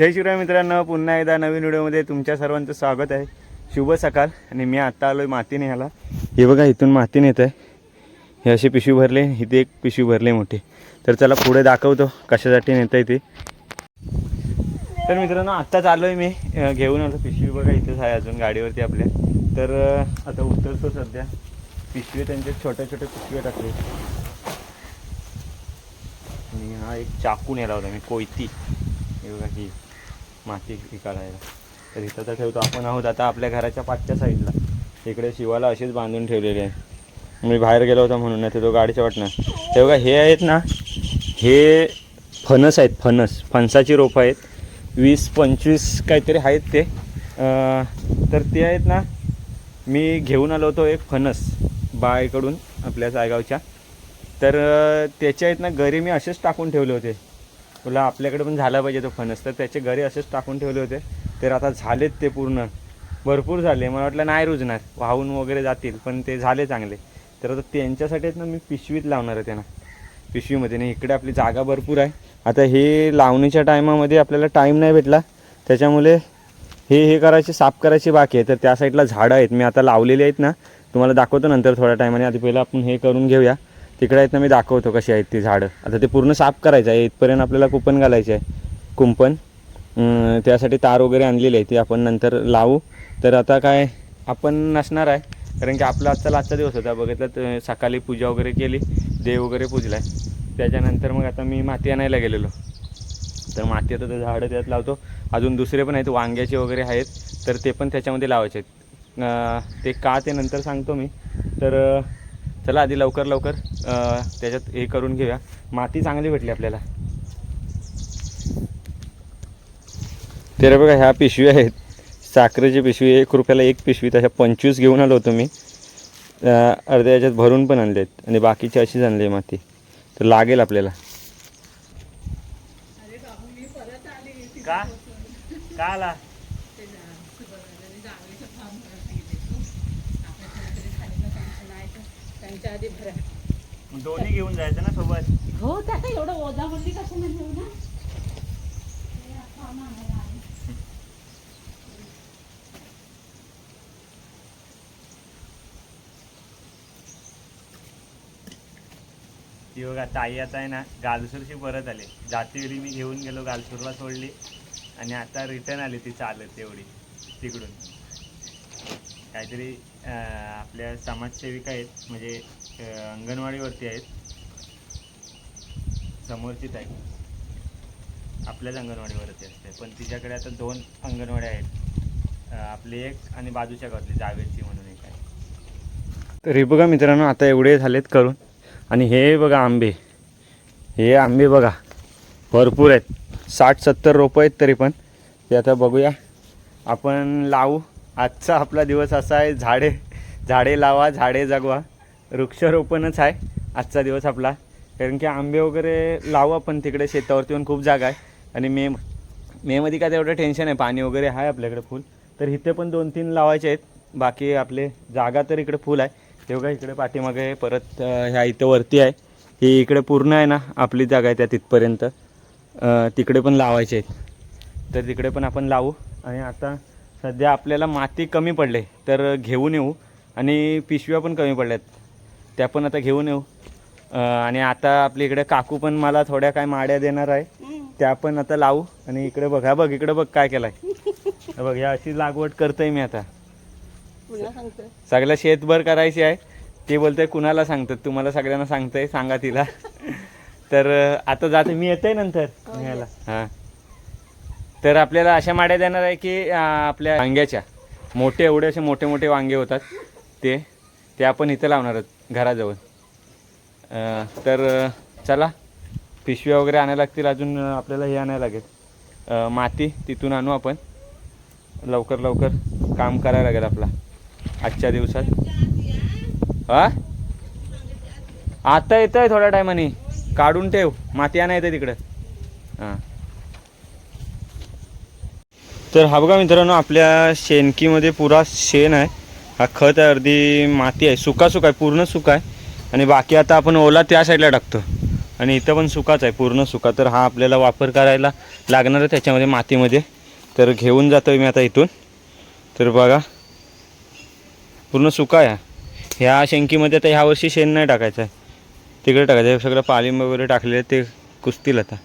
जय शिवराय मित्रांनो पुन्हा एकदा नवीन व्हिडिओमध्ये तुमच्या सर्वांचं स्वागत आहे. शुभ सकाळ. आणि मी आत्ता आलो आहे माती न्यायला हे बघा इथून माती नेत आहे हे असे पिशवी भरले इथे एक पिशवी भरले मोठी. तर चला पुढे दाखवतो कशासाठी नेत आहे ते. तर मित्रांनो आत्ताच आलो आहे मी घेऊन आलो पिशवी. बघा इथेच आहे अजून गाडीवरती आपल्या. तर आता उतरतो सध्या. पिशवी त्यांच्या छोट्या छोट्या पिशव्या टाकले आणि हा एक चाकू नेला होता मी कोयती. हे बघा ही. माती काढायला. तर इथं तर ठेवतो आपण आहोत. आता आपल्या घराच्या पाठच्या साईडला. इकडे शिवाला अशीच बांधून ठेवलेली आहे. मी बाहेर गेलो होता म्हणून नाही तो गाडीच्या वाटणार. तेव्हा हे आहेत ना हे फणस आहेत फणस. फणसाची रोपं आहेत. वीस पंचवीस काहीतरी आहेत ते. तर ते आहेत ना मी घेऊन आलो होतो एक फणस बायकडून आपल्या सायगावच्या तर त्याच्या आहेत ना घरी मी असेच टाकून ठेवले होते. तुला आपल्याकडे पण झाला पाहिजे तो फणस. तर त्याचे घरी असेच टाकून ठेवले होते. तर आता झालेत ते पूर्ण. भरपूर झाले. मला वाटलं नाही रुजणार. वाहून वगैरे जातील पण ते झाले चांगले. तर आता त्यांच्यासाठी आहेत ना मी पिशवीत लावणार आहे त्यांना. पिशवीमध्ये नाही इकडे आपली जागा भरपूर आहे. आता हे लावणीच्या टायमामध्ये आपल्याला टाईम नाही भेटला. त्याच्यामुळे हे हे करायचे साफ करायची बाकी आहे. तर त्या साईडला झाडं आहेत. मी आता लावलेली आहेत ना. तुम्हाला दाखवतो नंतर थोड्या टायमाने. आधी पहिलं आपण हे करून घेऊया. तिकडे आहेत ना मी दाखवतो कशी आहेत ती झाडं. आता ते पूर्ण साफ करायचं आहे. इथपर्यंत आपल्याला कुंपण घालायचं आहे. कुंपण. त्यासाठी तार वगैरे आणलेली आहे ती आपण नंतर लावू. तर आता काय आपण नसणार आहे. कारण की आपला आजचा आजचा दिवस होता. बघितलं सकाळी पूजा वगैरे केली. देव वगैरे पूजला आहे त्याच्यानंतर मग आता मी माती आणायला गेलेलो. तर माती आता झाडं त्यात लावतो. अजून दुसरे पण आहेत. वांग्याचे वगैरे आहेत. तर ते पण त्याच्यामध्ये लावायचे आहेत. ते का ते नंतर सांगतो मी. तर चला आधी लवकर लवकर अं, त्याच्यात हे करून घेऊया. माती चांगली भेटली आपल्याला. तर बघा ह्या पिशव्या आहेत. साखरेची पिशवी एक रुपयाला एक पिशवी तशा पंचवीस घेऊन आलो होतो मी अं, अर्ध्या याच्यात भरून पण आणले आहेत आणि बाकीची अशीच आणली आहे माती. तर लागेल आपल्याला. का? का आला? त्यांच्या आधी भरा. दोन्ही घेऊन जायचं ना सोबत? हो त्या एवढं ओझामध्ये कसं नाही ना? ती बघा ताई आता आहे ना गालसूरशी परत आले. जातीवेळी मी घेऊन गेलो गालसूरला सोडली. आणि आता रिटर्न आली ती चालत तेवढी तिकडून. काहीतरी आपल्या समाजसेविका आहेत म्हणजे अंगणवाडीवरती आहेत. समोरचीच आहे. आपल्याच अंगणवाडीवरती असते. पण तिच्याकडे आता दोन अंगणवाड्या आहेत. आपली एक आणि बाजूच्या गावातली जावेदची म्हणून एक आहे. तर हे बघा मित्रांनो आता एवढे झालेत करून. आणि हे बघा आंबे. हे आंबे बघा. भरपूर आहेत. साठ सत्तर रोपं आहेत तरी पण. ते आता बघूया. आपण लावू. आजचा आपला दिवस असा आहे झाडे झाडे लावा झाडे जगवा. वृक्षारोपणच आहे आजचा दिवस आपला. कारण की आंबे वगैरे लावू आपण तिकडे शेतावरती पण खूप जागा आहे. आणि मे मेमध्ये काय तेवढं टेन्शन आहे पाणी वगैरे आहे आपल्याकडे फुल तर इथे पण दोन तीन लावायचे आहेत. बाकी आपले जागा तर इकडे फुल आहे. तेव्हा इकडे पाठीमागे परत ह्या इथं वरती आहे. ही इकडे पूर्ण आहे ना आपली जागा आहे त्या तिथपर्यंत. तिकडे पण लावायचे आहेत. तर तिकडे पण आपण लावू. आणि आता सध्या आपल्याला माती कमी पडले तर घेऊन येऊ आणि पिशव्या पण कमी पडल्यात. त्या पण आता घेऊन येऊ. आणि आता आपल्या इकडे काकू पण मला थोड्या काय माड्या देणार आहे. त्या पण आता लावू आणि इकडे बघ हा बघ इकडे बघ काय केलाय. हे बघ ह्या अशी लागवड करतोय मी आता. पुन्हा सांगतो सगळं शेतभर करायची आहे. ते बोलतंय कुणाला सांगतात? तुम्हाला सगळ्यांना सांगतंय सांगा तिला. तर आता जाते. मी येतोय नंतर न्यायला. हां. तर आपल्याला अशा माड्या देणार आहे की आपल्या वांग्याच्या. मोठे एवढे असे मोठे मोठे वांगे होतात. ते ते आपण इथं लावणार आहोत घराजवळ. तर चला. पिशव्या वगैरे आणायला लागतील. अजून आपल्याला हे आणायला लागेल. माती तिथून आणू आपण. लवकर लवकर काम करायला लागेल आपला. आजच्या दिवसात. हा? आता येतं आहे थोड्या टायमाने. काढून ठेव. माती आणायचं तिकडं. हां. तर हा बघा मित्रांनो आपल्या शेणकीमध्ये पुरा शेण आहे. हा खत आहे अर्धी माती आहे. सुका सुका आहे पूर्ण सुका आहे. आणि बाकी आता आपण ओला त्या साईडला टाकतो. आणि इथं पण सुकाच आहे पूर्ण सुका. तर हा आपल्याला वापर करायला लागणार आहे त्याच्यामध्ये मातीमध्ये. तर घेऊन जातो मी आता इथून. तर बघा पूर्ण सुका आहे ह्या शेंकीमध्ये आता ह्या वर्षी शेण नाही टाकायचं आहे. तिकडे टाकायचं आहे. सगळं पालिंब वगैरे टाकलेलं आहे ते कुसतील आता.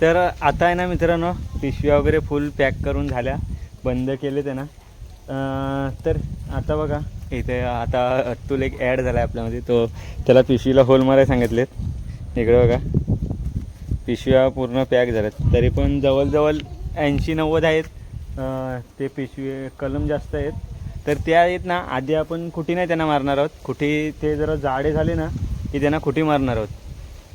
तर आता आहे ना मित्रांनो पिशव्या वगैरे फुल पॅक करून झाल्या. बंद केले ते ना. तर आता बघा इथे आता अतुल एक ॲड झाला आहे आपल्यामध्ये. तो त्याला पिशवीला होल मारायला सांगितलेत. इकडे बघा. पिशव्या पूर्ण पॅक झाल्यात. तरी पण जवळजवळ ऐंशी नव्वद आहेत ते पिशवी कलम जास्त आहेत. तर त्या आहेत ना आधी आपण खुटी नाही त्यांना मारणार आहोत. खुटी ते जरा जाडे झाले ना की त्यांना खुटी मारणार आहोत?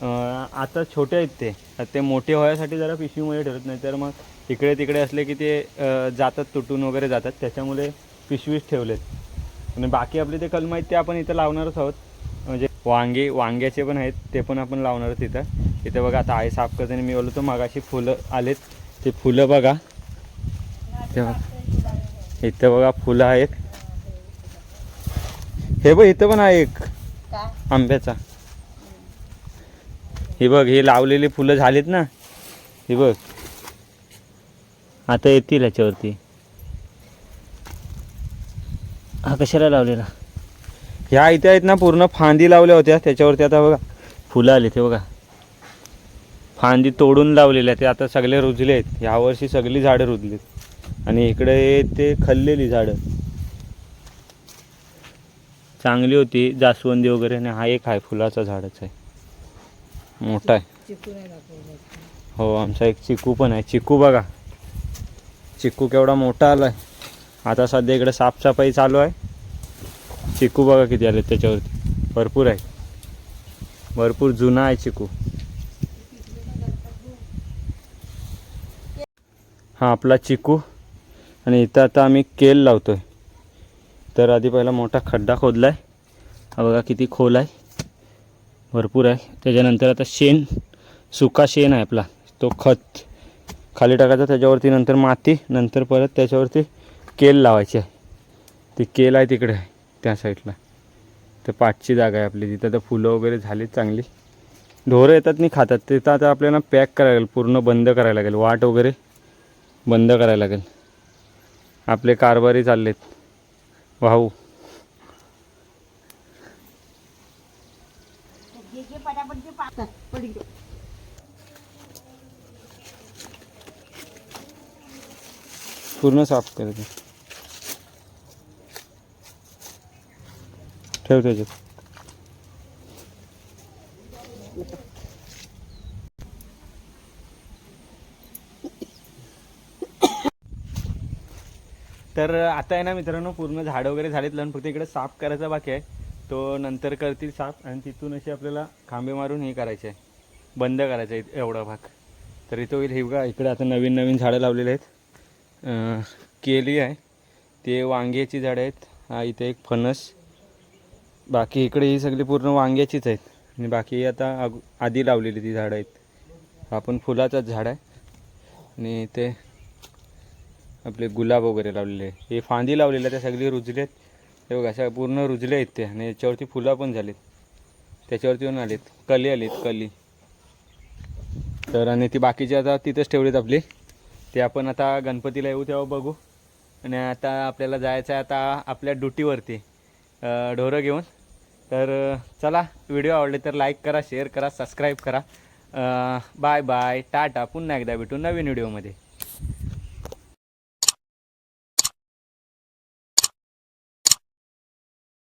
आता छोटे आहेत ते. आता ते मोठे व्हायसाठी जरा पिशवीमध्ये ठेवत नाही तर मग इकडे तिकडे असले की ते जातात तुटून वगैरे जातात. त्याच्यामुळे पिशवीच ठेवलेत. आणि बाकी आपले ते कलम आहेत ते आपण इथं लावणारच आहोत. म्हणजे वांगे वांग्याचे पण आहेत ते पण आपण लावणार इथं. इथं बघा आता आहे साफ करताना मी बोलतो मगाशी फुलं आलेत. ते फुलं बघा. ते इथं बघा फुलं आहेत. हे बघ इथं पण आहे एक का आंब्याचा. हे बघ हे लावलेली फुलं झालीत ना. हे बघ. आता येतील याच्यावरती हा कशाला लावलेला? ह्या इथे आहेत ना पूर्ण फांदी लावल्या होत्या. त्याच्यावरती आता बघा फुलं आली ते बघा. फांदी तोडून लावलेल्या ते आता सगळे रुजले आहेत. यावर्षी सगळी झाडं रुजलीत. आणि इकडे ते खल्लेली झाडं. चांगली होती जास्वंदी वगैरे आणि हा एक आहे फुलाचा झाडच. आहे मोठा आहे. हो आमचा एक चिकू पण आहे. चिकू बघा. चिकू केवढा मोठा आला आहे आता सध्या इकडे साफसफाई चालू आहे. चिकू बघा किती आले त्याच्यावरती. भरपूर आहे. भरपूर जुना आहे चिकू. हा आपला चिकू. आणि इथं आता आम्ही केल लावतोय. तर आधी पहिला मोठा खड्डा खोदला आहे हा बघा किती खोल आहे. भरपूर आहे. त्याच्यानंतर आता शेण सुका शेण आहे आपला. तो खत खाली टाकायचा त्याच्यावरती नंतर माती नंतर परत त्याच्यावरती केल लावायची आहे. ती केल आहे तिकडे आहे त्या साईडला. तर पाचची जागा आहे आपली तिथं तर फुलं वगैरे झालीत चांगली. ढोरं येतात नाही खातात. तिथं आता आपल्याला पॅक करायला लागेल पूर्ण बंद करायला लागेल. वाट वगैरे बंद करायला लागेल. आपले कारभारी चाललेत. वाहू पूर्ण साफ करायचं ठेव त्याच्यात. तर आता आहे ना मित्रांनो पूर्ण झाडं वगैरे झालेत लावून फक्त इकडे साफ करायचा बाकी आहे. तो नंतर करतील साफ आणि तिथून असे आपल्याला खांबे मारून हे करायचे आहे. बंद करायचं आहे एवढा भाग. तर इथं होईल हिवगा इकडे आता नवीन नवीन झाडं लावलेले आहेत. केली आहे. ते वांग्याची झाडं आहेत. हा इथे एक फणस. बाकी इकडे ही सगळी पूर्ण वांग्याचीच आहेत. आणि बाकी आता अग आधी लावलेली ती झाडं आहेत. हा पण फुलाचाच झाड आहे. आणि ते आपले गुलाब वगैरे लावलेले आहे हे फांदी लावलेल्या त्या सगळी रुजले आहेत. हे बघा अशा पूर्ण रुजले आहेत ते आणि याच्यावरती फुलं पण झालीत. त्याच्यावरती पण आलेत. कली आलीत कली. तर आणि ती बाकीची आता तिथंच ठेवलीत आपली. ते आपण आता गणपतीला येऊ तेव्हा बघू. आणि आता आपल्याला जायचं आहे आता आपल्या ड्युटीवरती ढोरं घेऊन. तर चला व्हिडिओ आवडले तर लाईक करा शेअर करा सबस्क्राईब करा. बाय बाय टाटा पुन्हा एकदा भेटू नवीन व्हिडिओमध्ये.